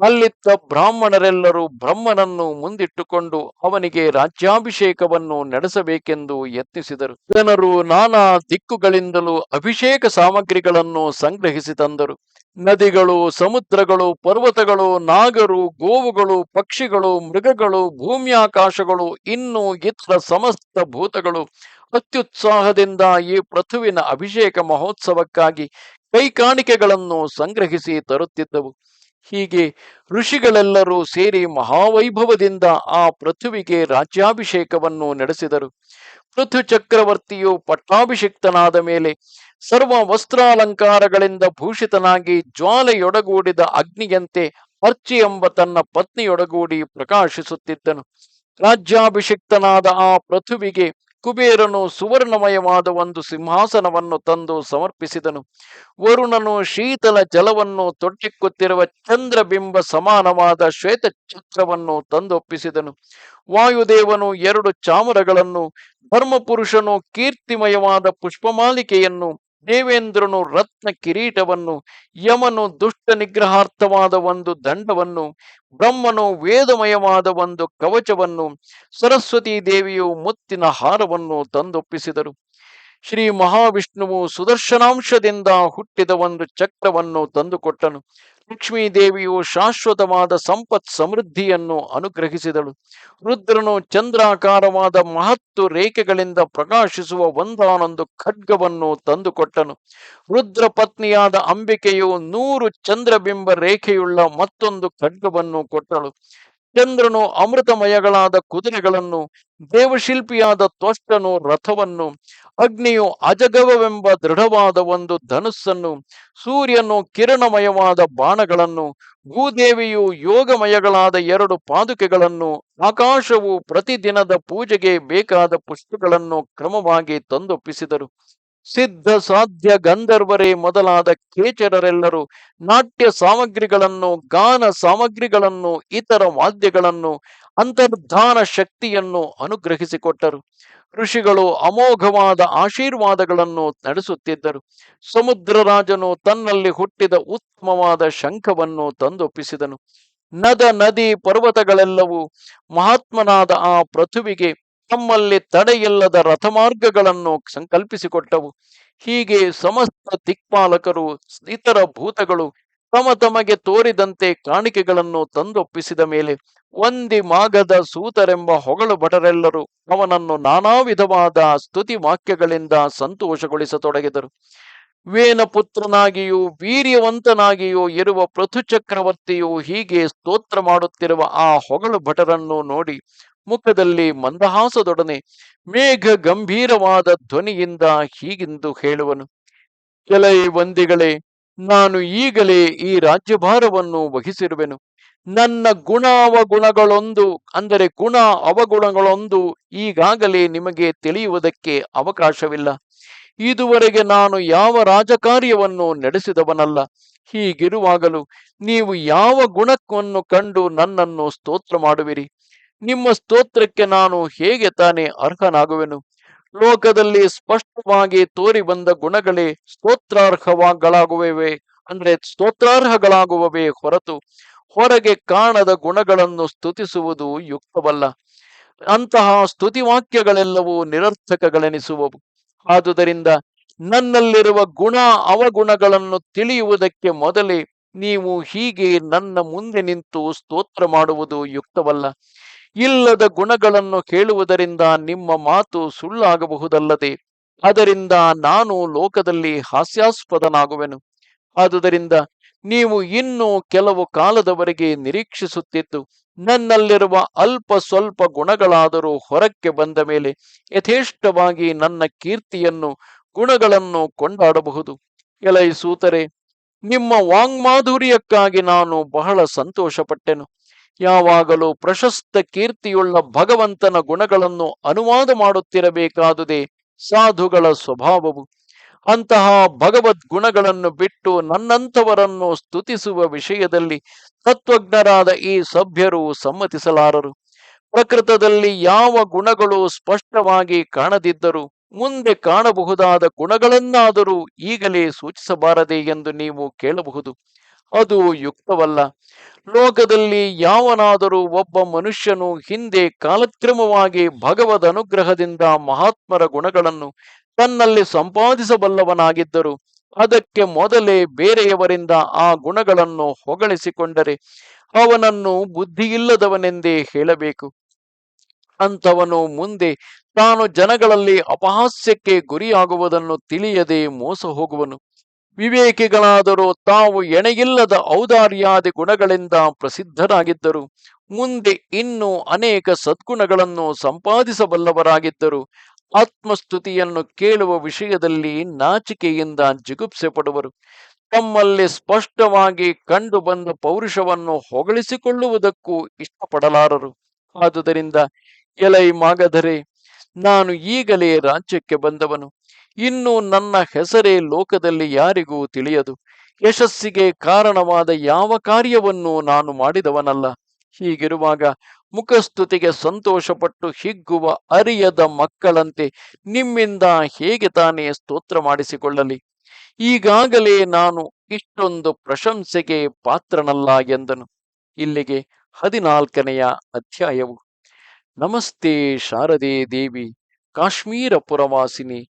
ಅಲ್ಲಿದ್ದ ಬ್ರಾಹ್ಮಣರೆಲ್ಲರೂ ಬ್ರಹ್ಮನನ್ನು ಮುಂದಿಟ್ಟುಕೊಂಡು ಅವನಿಗೆ ರಾಜ್ಯಾಭಿಷೇಕವನ್ನು ನಡೆಸಬೇಕೆಂದು ಯತ್ನಿಸಿದರು. ಜನರು ನಾನಾ ದಿಕ್ಕುಗಳಿಂದಲೂ ಅಭಿಷೇಕ ಸಾಮಗ್ರಿಗಳನ್ನು ಸಂಗ್ರಹಿಸಿ ತಂದರು. ನದಿಗಳು, ಸಮುದ್ರಗಳು, ಪರ್ವತಗಳು, ನಾಗರು, ಗೋವುಗಳು, ಪಕ್ಷಿಗಳು, ಮೃಗಗಳು, ಭೂಮ್ಯಾಕಾಶಗಳು, ಇನ್ನು ಇತರ ಸಮಸ್ತ ಭೂತಗಳು ಅತ್ಯುತ್ಸಾಹದಿಂದ ಈ ಪೃಥುವಿನ ಅಭಿಷೇಕ ಮಹೋತ್ಸವಕ್ಕಾಗಿ ಕೈಕಾಣಿಕೆಗಳನ್ನು ಸಂಗ್ರಹಿಸಿ ತರುತ್ತಿದ್ದವು. ಹೀಗೆ ಋಷಿಗಳೆಲ್ಲರೂ ಸೇರಿ ಮಹಾವೈಭವದಿಂದ ಆ ಪೃಥುವಿಗೆ ರಾಜ್ಯಾಭಿಷೇಕವನ್ನು ನಡೆಸಿದರು. ಪೃಥ್ವಿ ಚಕ್ರವರ್ತಿಯು ಪಟ್ಟಾಭಿಷಿಕ್ತನಾದ ಮೇಲೆ ಸರ್ವ ವಸ್ತ್ರಾಲಂಕಾರಗಳಿಂದ ಭೂಷಿತನಾಗಿ ಜ್ವಾಲೆಯೊಡಗೂಡಿದ ಅಗ್ನಿಯಂತೆ ಅರ್ಚಿ ಎಂಬ ತನ್ನ ಪತ್ನಿಯೊಡಗೂಡಿ ಪ್ರಕಾಶಿಸುತ್ತಿದ್ದನು. ರಾಜ್ಯಾಭಿಷಿಕ್ತನಾದ ಆ ಪೃಥುವಿಗೆ ಕುಬೇರನು ಸುವರ್ಣಮಯವಾದ ಒಂದು ಸಿಂಹಾಸನವನ್ನು ತಂದು ಸಮರ್ಪಿಸಿದನು. ವರುಣನು ಶೀತಲ ಜಲವನ್ನು ತೊಟ್ಟಿಕ್ಕುತ್ತಿರುವ ಚಂದ್ರಬಿಂಬ ಸಮಾನವಾದ ಶ್ವೇತ ಛತ್ರವನ್ನು ತಂದೊಪ್ಪಿಸಿದನು. ವಾಯುದೇವನು ಎರಡು ಚಾಮರಗಳನ್ನು, ಧರ್ಮಪುರುಷನು ಕೀರ್ತಿಮಯವಾದ ಪುಷ್ಪಮಾಲಿಕೆಯನ್ನು ದೇವೇಂದ್ರನು ರತ್ನ ಕಿರೀಟವನ್ನು, ಯಮನು ದುಷ್ಟ ನಿಗ್ರಹಾರ್ಥವಾದ ಒಂದು ದಂಡವನ್ನು, ಬ್ರಹ್ಮನು ವೇದಮಯವಾದ ಒಂದು ಕವಚವನ್ನು, ಸರಸ್ವತಿ ದೇವಿಯು ಮುತ್ತಿನ ಹಾರವನ್ನು ತಂದೊಪ್ಪಿಸಿದರು. ಶ್ರೀ ಮಹಾವಿಷ್ಣುವು ಸುದರ್ಶನಾಂಶದಿಂದ ಹುಟ್ಟಿದ ಒಂದು ಚಕ್ರವನ್ನು ತಂದುಕೊಟ್ಟನು. ಲಕ್ಷ್ಮೀ ದೇವಿಯು ಶಾಶ್ವತವಾದ ಸಂಪತ್ ಸಮೃದ್ಧಿಯನ್ನು ಅನುಗ್ರಹಿಸಿದಳು. ರುದ್ರನು ಚಂದ್ರಾಕಾರವಾದ ಮಹತ್ತು ರೇಖೆಗಳಿಂದ ಪ್ರಕಾಶಿಸುವ ಒಂದಾನೊಂದು ಖಡ್ಗವನ್ನು ತಂದುಕೊಟ್ಟನು. ರುದ್ರ ಪತ್ನಿಯಾದ ಅಂಬಿಕೆಯು ನೂರು ಚಂದ್ರಬಿಂಬ ರೇಖೆಯುಳ್ಳ ಮತ್ತೊಂದು ಖಡ್ಗವನ್ನು ಕೊಟ್ಟಳು. ಚಂದ್ರನು ಅಮೃತಮಯಗಳಾದ ಕುದುರೆಗಳನ್ನು, ದೇವಶಿಲ್ಪಿಯಾದ ತ್ವಷ್ಟನು ರಥವನ್ನು, ಅಗ್ನಿಯು ಅಜಗವವೆಂಬ ದೃಢವಾದ ಒಂದು ಧನುಸ್ಸನ್ನು, ಸೂರ್ಯನು ಕಿರಣಮಯವಾದ ಬಾಣಗಳನ್ನು, ಭೂದೇವಿಯು ಯೋಗಮಯಗಳಾದ ಎರಡು ಪಾದುಕೆಗಳನ್ನು, ಆಕಾಶವು ಪ್ರತಿದಿನದ ಪೂಜೆಗೆ ಬೇಕಾದ ಪುಷ್ಪಗಳನ್ನು ಕ್ರಮವಾಗಿ ತಂದೊಪ್ಪಿಸಿದರು. ಸಿದ್ಧ ಸಾಧ್ಯ ಗಂಧರ್ವರೇ ಮೊದಲಾದ ಕೇಚರರೆಲ್ಲರೂ ನಾಟ್ಯ ಸಾಮಗ್ರಿಗಳನ್ನು, ಗಾನ ಸಾಮಗ್ರಿಗಳನ್ನು, ಇತರ ವಾದ್ಯಗಳನ್ನು, ಅಂತರ್ಧಾನ ಶಕ್ತಿಯನ್ನು ಅನುಗ್ರಹಿಸಿಕೊಟ್ಟರು. ಋಷಿಗಳು ಅಮೋಘವಾದ ಆಶೀರ್ವಾದಗಳನ್ನು ನಡೆಸುತ್ತಿದ್ದರು. ಸಮುದ್ರ ರಾಜನು ತನ್ನಲ್ಲಿ ಹುಟ್ಟಿದ ಉತ್ತಮವಾದ ಶಂಖವನ್ನು ತಂದೊಪ್ಪಿಸಿದನು. ನದ, ನದಿ, ಪರ್ವತಗಳೆಲ್ಲವೂ ಮಹಾತ್ಮನಾದ ಆ ಪೃಥುವಿಗೆ ತಮ್ಮಲ್ಲಿ ತಡೆಯಿಲ್ಲದ ರಥಮಾರ್ಗಗಳನ್ನು ಸಂಕಲ್ಪಿಸಿಕೊಟ್ಟವು. ಹೀಗೆ ಸಮಸ್ತ ದಿಕ್ಪಾಲಕರು, ಇತರ ಭೂತಗಳು ತಮ ತಮಗೆ ತೋರಿದಂತೆ ಕಾಣಿಕೆಗಳನ್ನು ತಂದೊಪ್ಪಿಸಿದ ಮೇಲೆ ಒಂದಿ ಮಾಗದ ಸೂತರೆಂಬ ಹೊಗಳು ಭಟರೆಲ್ಲರೂ ಅವನನ್ನು ನಾನಾ ವಿಧವಾದ ಸ್ತುತಿ ವಾಕ್ಯಗಳಿಂದ ಸಂತೋಷಗೊಳಿಸತೊಡಗಿದರು. ವೇನ ಪುತ್ರನಾಗಿಯೂ ವೀರ್ಯವಂತನಾಗಿಯೂ ಇರುವ ಪೃಥು ಚಕ್ರವರ್ತಿಯು ಹೀಗೆ ಸ್ತೋತ್ರ ಮಾಡುತ್ತಿರುವ ಆ ಹೊಗಳು ಭಟರನ್ನು ನೋಡಿ ಮುಖದಲ್ಲಿ ಮಂದಹಾಸದೊಡನೆ ಮೇಘ ಗಂಭೀರವಾದ ಧ್ವನಿಯಿಂದ ಹೀಗೆಂದು ಹೇಳುವನು ಕೆಲೈ ವಂದಿಗಳೇ, ನಾನು ಈಗಲೇ ಈ ರಾಜ್ಯಭಾರವನ್ನು ವಹಿಸಿರುವೆನು. ನನ್ನ ಗುಣ ಅವಗುಣಗಳೊಂದು ಅಂದರೆ ಗುಣ ಅವಗುಣಗಳೊಂದು ಈಗಾಗಲೇ ನಿಮಗೆ ತಿಳಿಯುವುದಕ್ಕೆ ಅವಕಾಶವಿಲ್ಲ. ಇದುವರೆಗೆ ನಾನು ಯಾವ ರಾಜಕಾರ್ಯವನ್ನು ನಡೆಸಿದವನಲ್ಲ. ಹೀಗಿರುವಾಗಲೂ ನೀವು ಯಾವ ಗುಣವನ್ನು ಕಂಡು ನನ್ನನ್ನು ಸ್ತೋತ್ರ ಮಾಡುವಿರಿ ನಿಮ್ಮ ಸ್ತೋತ್ರಕ್ಕೆ ನಾನು ಹೇಗೆ ತಾನೇ ಅರ್ಹನಾಗುವೆನು? ಲೋಕದಲ್ಲಿ ಸ್ಪಷ್ಟವಾಗಿ ತೋರಿ ಬಂದ ಗುಣಗಳೇ ಸ್ತೋತ್ರಾರ್ಹವಾಗಳಾಗುವವೆ. ಅಂದ್ರೆ ಸ್ತೋತ್ರಾರ್ಹಗಳಾಗುವವೇ ಹೊರತು ಹೊರಗೆ ಕಾಣದ ಗುಣಗಳನ್ನು ಸ್ತುತಿಸುವುದು ಯುಕ್ತವಲ್ಲ. ಅಂತಹ ಸ್ತುತಿ ವಾಕ್ಯಗಳೆಲ್ಲವೂ ನಿರರ್ಥಕಗಳೆನಿಸುವವು. ಆದುದರಿಂದ ನನ್ನಲ್ಲಿರುವ ಗುಣ ಅವಗುಣಗಳನ್ನು ತಿಳಿಯುವುದಕ್ಕೆ ಮೊದಲೇ ನೀವು ಹೀಗೆ ನನ್ನ ಮುಂದೆ ನಿಂತು ಸ್ತೋತ್ರ ಮಾಡುವುದು ಯುಕ್ತವಲ್ಲ. ಇಲ್ಲದ ಗುಣಗಳನ್ನು ಕೇಳುವುದರಿಂದ ನಿಮ್ಮ ಮಾತು ಸುಳ್ಳಾಗಬಹುದಲ್ಲದೆ, ಅದರಿಂದ ನಾನು ಲೋಕದಲ್ಲಿ ಹಾಸ್ಯಾಸ್ಪದನಾಗುವೆನು. ಆದುದರಿಂದ ನೀವು ಇನ್ನೂ ಕೆಲವು ಕಾಲದವರೆಗೆ ನಿರೀಕ್ಷಿಸುತ್ತಿದ್ದು, ನನ್ನಲ್ಲಿರುವ ಅಲ್ಪ ಸ್ವಲ್ಪ ಗುಣಗಳಾದರೂ ಹೊರಕ್ಕೆ ಬಂದ ಮೇಲೆ ಯಥೇಷ್ಟವಾಗಿ ನನ್ನ ಕೀರ್ತಿಯನ್ನು, ಗುಣಗಳನ್ನು ಕೊಂಡಾಡಬಹುದು. ಎಲೈ ಸೂತರೆ, ನಿಮ್ಮ ವಾಂಗ್ಮಾಧುರ್ಯಕ್ಕಾಗಿ ನಾನು ಬಹಳ ಸಂತೋಷಪಟ್ಟೆನು. ಯಾವಾಗಲೂ ಪ್ರಶಸ್ತ ಕೀರ್ತಿಯುಳ್ಳ ಭಗವಂತನ ಗುಣಗಳನ್ನು ಅನುವಾದ ಮಾಡುತ್ತಿರಬೇಕಾದುದೇ ಸಾಧುಗಳ ಸ್ವಭಾವವು. ಅಂತಹ ಭಗವದ್ ಗುಣಗಳನ್ನು ಬಿಟ್ಟು ನನ್ನಂಥವರನ್ನು ಸ್ತುತಿಸುವ ವಿಷಯದಲ್ಲಿ ತತ್ವಜ್ಞರಾದ ಈ ಸಭ್ಯರು ಸಮ್ಮತಿಸಲಾರರು. ಪ್ರಕೃತದಲ್ಲಿ ಯಾವ ಗುಣಗಳು ಸ್ಪಷ್ಟವಾಗಿ ಕಾಣದಿದ್ದರೂ ಮುಂದೆ ಕಾಣಬಹುದಾದ ಗುಣಗಳನ್ನಾದರೂ ಈಗಲೇ ಸೂಚಿಸಬಾರದೆ ಎಂದು ನೀವು ಕೇಳಬಹುದು. ಅದು ಯುಕ್ತವಲ್ಲ. ಲೋಕದಲ್ಲಿ ಯಾವನಾದರೂ ಒಬ್ಬ ಮನುಷ್ಯನು ಹಿಂದೆ ಕಾಲಕ್ರಮವಾಗಿ ಭಗವದ್ ಅನುಗ್ರಹದಿಂದ ಮಹಾತ್ಮರ ಗುಣಗಳನ್ನು ತನ್ನಲ್ಲಿ ಸಂಪಾದಿಸಬಲ್ಲವನಾಗಿದ್ದರು. ಅದಕ್ಕೆ ಮೊದಲೇ ಬೇರೆಯವರಿಂದ ಆ ಗುಣಗಳನ್ನು ಹೊಗಳಿಸಿಕೊಂಡರೆ ಅವನನ್ನು ಬುದ್ಧಿಯಿಲ್ಲದವನೆಂದೇ ಹೇಳಬೇಕು. ಅಂಥವನು ಮುಂದೆ ತಾನು ಜನಗಳಲ್ಲಿ ಅಪಹಾಸ್ಯಕ್ಕೆ ಗುರಿಯಾಗುವುದನ್ನು ತಿಳಿಯದೆ ಮೋಸ ಹೋಗುವನು ವಿವೇಕಿಗಳಾದರೂ ತಾವು ಎಣೆಯಿಲ್ಲದ ಔದಾರ್ಯಾದಿ ಗುಣಗಳಿಂದ ಪ್ರಸಿದ್ಧರಾಗಿದ್ದರು. ಮುಂದೆ ಇನ್ನೂ ಅನೇಕ ಸದ್ಗುಣಗಳನ್ನು ಸಂಪಾದಿಸಬಲ್ಲವರಾಗಿದ್ದರು. ಆತ್ಮಸ್ತುತಿಯನ್ನು ಕೇಳುವ ವಿಷಯದಲ್ಲಿ ನಾಚಿಕೆಯಿಂದ ಜಿಗುಪ್ಸೆ ಪಡುವರು. ತಮ್ಮಲ್ಲಿ ಸ್ಪಷ್ಟವಾಗಿ ಕಂಡು ಬಂದ ಪೌರುಷವನ್ನು ಹೊಗಳಿಸಿಕೊಳ್ಳುವುದಕ್ಕೂ ಇಷ್ಟಪಡಲಾರರು. ಆದುದರಿಂದ, ಎಲೈ ಮಾಗಧರೆ, ನಾನು ಈಗಲೇ ರಾಜ್ಯಕ್ಕೆ ಬಂದವನು. ಇನ್ನು ನನ್ನ ಹೆಸರೇ ಲೋಕದಲ್ಲಿ ಯಾರಿಗೂ ತಿಳಿಯದು. ಯಶಸ್ಸಿಗೆ ಕಾರಣವಾದ ಯಾವ ಕಾರ್ಯವನ್ನು ನಾನು ಮಾಡಿದವನಲ್ಲ. ಹೀಗಿರುವಾಗ ಮುಖಸ್ತುತಿಗೆ ಸಂತೋಷಪಟ್ಟು ಹಿಗ್ಗುವ ಅರಿಯದ ಮಕ್ಕಳಂತೆ ನಿಮ್ಮಿಂದ ಹೇಗೆ ತಾನೇ ಸ್ತೋತ್ರ ಮಾಡಿಸಿಕೊಳ್ಳಲಿ? ಈಗಾಗಲೇ ನಾನು ಇಷ್ಟೊಂದು ಪ್ರಶಂಸೆಗೆ ಪಾತ್ರನಲ್ಲ ಎಂದನು. ಇಲ್ಲಿಗೆ ಹದಿನಾಲ್ಕನೆಯ ಅಧ್ಯಾಯವು. ನಮಸ್ತೆ ಶಾರದೆ ದೇವಿ, ಕಾಶ್ಮೀರ ಪುರವಾಸಿನಿ